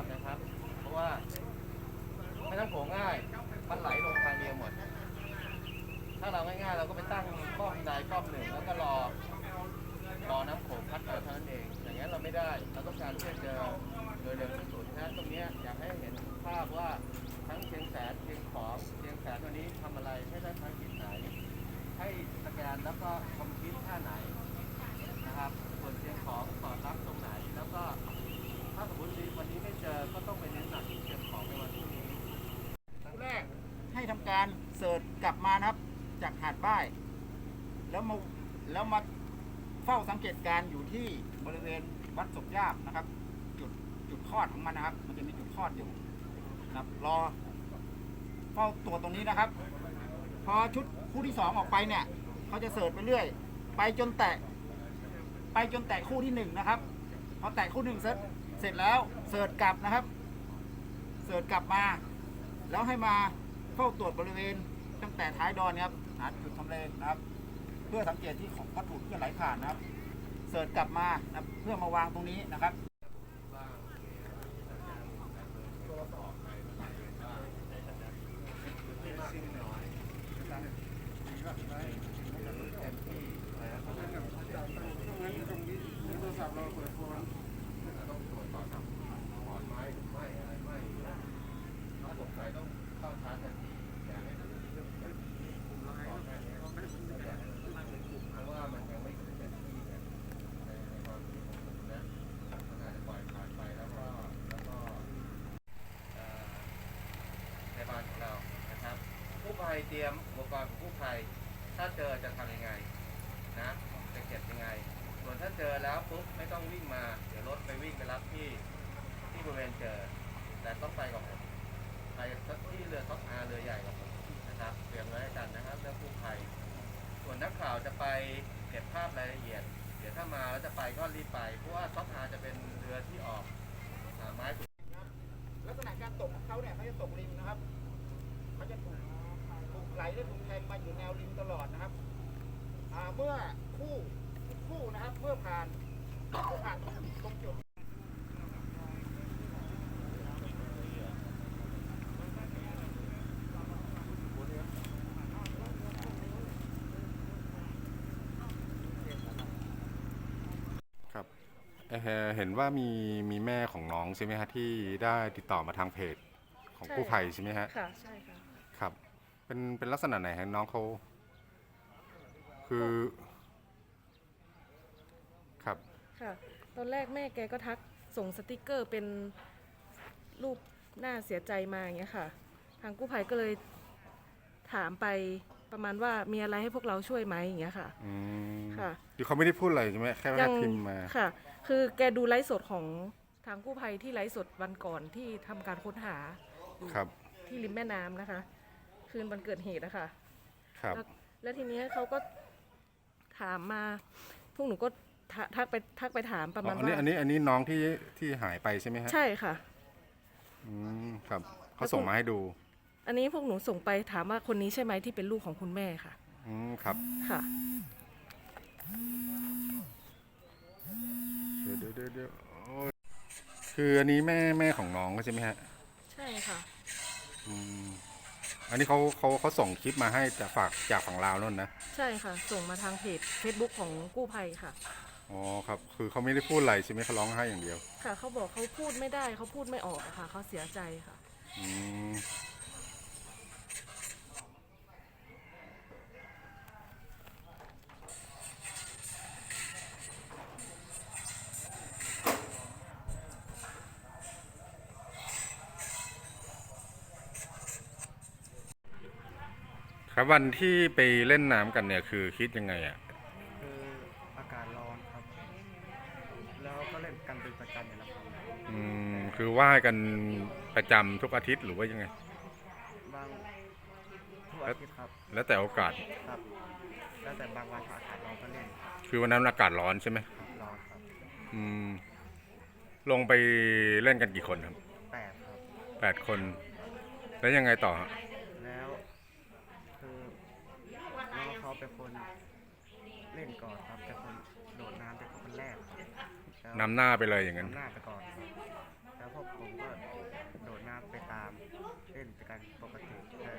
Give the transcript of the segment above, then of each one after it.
พนะครับ เพราะว่าแม่น้ำโขงง่าย มันไหลลงทางเดียวหมด ถ้าเราง่ายๆเราก็ไปตั้งป้อมใดป้อมหนึ่งแล้วก็รอรอน้ำโขงพัดมาเท่านั้นเอง อย่างนี้นเราไม่ได้ เราต้องการที่จะเจอโดยเร็วที่สุดนะตรงนี้อยากให้เห็นภาพว่าทั้งเชียงแสนเชียงของเชียงแสนตัวนี้ทำอะไรให้ได้ภารกิจไหน ให้สแกนแล้วก็คอมพิวท่าไหนนะครับ ส่วนเชียงของสอดรับตรงไหน แล้วก็ถ้าสมมติวันนี้ไม่เจอก็ต้องไปเน้นหนักที่เชียงของในวันพรุ่งนี้ แรกให้ทำการเสิร์ชกลับมานะครับ จากหาดป้าย แล้วมา แล้วมาเฝ้าสังเกตการอยู่ที่บริเวณวัดศพยาบนะครับ จุดจุดคลอดของมันนะครับ มันจะมีจุดคลอดอยู่นะครับรอเฝ้าตัวตรงนี้นะครับ พอชุดคู่ที่สองออกไปเนี่ยเขาจะเสิร์ชไปเรื่อย ไปจนแตะไปจนแตะคู่ที่หนึ่งนะครับพอแตะคู่หนึ่งเสร็จเสร็จแล้วเสิร์ชกลับนะครับ เสิร์ชกลับมา แล้วให้มาเฝ้าตรวจบริเวณตั้งแต่ท้ายดอนนะครับหาจุดทำเลนะครับ เพื่อสังเกตที่ของวัตถุที่ไหลผ่านนะครับ เสิร์ชกลับมานะเพื่อมาวางตรงนี้นะครับ ในบ้านของเรานะครับผู้ภั ยเตรียมอุปกรณ์ของผู้ภัย ถ้าเจอจะทำยังไงนะจะเก็บยังไง ส่วนถ้าเจอแล้วปุ๊บไม่ต้องวิ่งมา เดี๋ยวรถไปวิ่งไปรับที่ที่บริเวณเจอ แต่ต้องไปกับผมไปที่เรือท็อปอาเรือใหญ่กับผมนะครับเตรียมไว้ให้กันนะครับเรื่องผู้ภัย ส่วนนักข่าวจะไปเก็บภาพรายละเอียด เดี๋ยวถ้ามาแล้วจะไปก็รีบไป เพราะว่าท็อปอาจะเป็นเรือที่ออกอ่าไม้ลักษณะการตกของเขาเนี่ยเขาจะตกริมนะครับเขาจะถูกถูก ไหลและถูกแทงมาอยู่แนวริมตลอดนะครับอ่าเมื่อคู่คู่นะครับเมื่อผ่านเมื่อผ่านตรงตรงจุดครับเอ่อเห็นว่ามีมีแม่ของน้องใช่ไหมฮะที่ได้ติดต่อมาทางเพจของใช่กู้ภัยใช่ไหมฮะค่ะใช่ค่ะครับ เป็นเป็นลักษณะไหนฮะน้องเขาคือ ครับ ค่ะ ตอนแรกแม่แกก็ทักส่งสติกเกอร์เป็นรูปหน้าเสียใจมาอย่างเงี้ยค่ะ ทางกู้ภัยก็เลยถามไปประมาณว่ามีอะไรให้พวกเราช่วยไหมอย่างเงี้ยค่ะ อืมค่ะ คือเขาไม่ได้พูดอะไรใช่ไหมแค่แค่พิมพ์มา ค่ะ คือแกดูไลฟ์สดของทางกู้ภัยที่ไลฟ์สดวันก่อนที่ทำการค้นหาอยู่ครับ ที่ริมแม่น้ำนะคะ คืนวันเกิดเหตุนะคะครับ แล้วแล้วทีเนี้ยเขาก็ถามมา พวกหนูก็ทัทักไปทักไปถามประอ๋มาอณอันนี้ว่าอันนี้อันนี้น้องที่ที่หายไปใช่ไหมฮะใช่ค่ะ อืมครับเขาส่งมาให้ดู อันนี้พวกหนูส่งไปถามว่าคนนี้ใช่ไหมที่เป็นลูกของคุณแม่ค่ะ อืมครับค่ะ เดี๋ยวเดี๋ยวเดี๋ยวเดี๋ยวโอ้ยคืออันนี้แม่แม่ของน้องใช่ไหมฮะ ใช่ค่ะ อืม อันนี้เขาเขาเขาส่งคลิปมาให้จากฝากจากฝั่งลาวนั่นนะใช่ค่ะ ส่งมาทางเพจ Facebook ของกู้ภัยค่ะ อ๋อครับคือเขาไม่ได้พูดอะไรใช่ไหมเขาร้องไห้อย่างเดียวค่ะเขาบอกเขาพูดไม่ได้เขาพูดไม่ออกอะค่ะเขาเสียใจค่ะ อืม ครับวันที่ไปเล่นน้ำกันเนี่ยคือคิดยังไงอะ คืออากาศร้อนครับ แล้วก็เล่นกันเป็นประจำอยู่แล้วครับอืมคือว่ายกันประจำทุกอาทิตย์หรือว่ายังไง บางทุกอาทิตย์ครับแล้วแต่โอกาส ครับแล้วแต่บางวันถ้าอากาศร้อนก็เล่นครับคือวันนั้นอากาศร้อนใช่ไหมร้อนครับอืมลงไปเล่นกันกี่คนครับแปดครับ แปดคน แล้วยังไงต่อฮะ แล้วคือน้อง เขาเป็นคนเล่นก่อนครับเป็นคนโดดน้ำเป็นคนแรกครับแล้วนำหน้าไปเลยอย่างนั้น นำหน้าไปก่อนครับแล้วแล้วพวกผมก็โดดน้ำไปตามเล่นไปกันปกติแต่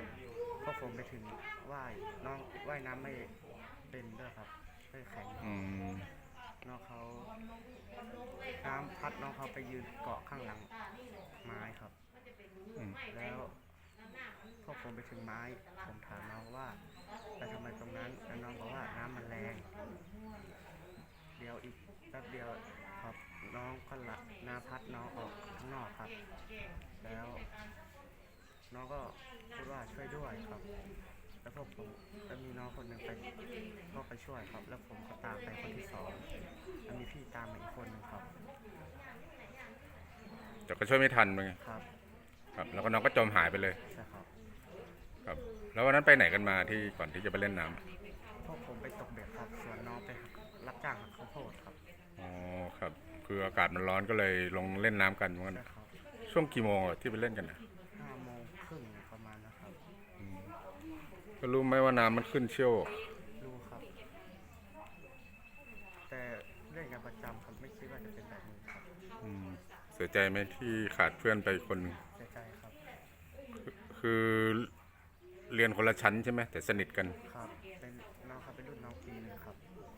พวกผมไปถึงว่ายน้องว่ายน้ำไม่เป็นด้วยครับไม่แข็งอืม น้องเขาน้ำพัดน้องเขาไปยืนเกาะข้างหลังไม้ครับ อืม แล้วพ วกผมไปถึงไม้ ผมถามน้องว่าไปทำไมตรงนั้นแล้วน้องบอกว่าน้ำมันแรง เดี๋ยวอีกแป๊บเดียวครับน้องก็ละน้ำพัดน้องออกข้างนอกครับ แล้ว น้องก็พูดว่าช่วยด้วยครับแล้วพวกผมแล้วมีน้องคนหนึ่งไปก็ไปช่วยครับ แล้วผมก็ตามไปคนที่สองแล้วมีพี่ตามมาอีกคนหนึ่งครับแต่ก็ช่วยไม่ทันมั้งครับ ครับ แล้วก็น้องก็จมหายไปเลย ใช่ครับ ครับ แล้ววันนั้นไปไหนกันมาที่ก่อนที่จะไปเล่นน้ำพวกผมไปตกเบ็ดครับส่วนน้องไปรับจ้างหักข้าวโพดครับอ๋อครับ คืออากาศมันร้อนก็เลยลงเล่นน้ำกันว่างั้นใช่ครับช่วงกี่โมงอะที่ไปเล่นกันนะห้าโมงครึ่งประมาณนะครับก็รู้ไหมว่าน้ำมันขึ้นเชี่ยวรู้ครับ แต่เล่นกันประจำครับไม่คิดว่าจะเป็นแบบนี้ครับอืมเสียใจไหมที่ขาดเพื่อนไปคนหนึ่งเสียใจครับ คือ เรียนคนละชั้นใช่ไหมแต่สนิทกันครับเป็นน้องเขาเป็นรุ่นน้องปีหนึงครับ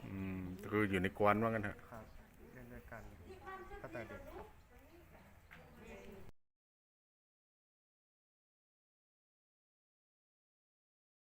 อืมคืออยู่ในกวนว่างั้นเถอะครับเล่นด้วยกันตั้งแต่เด็กครับ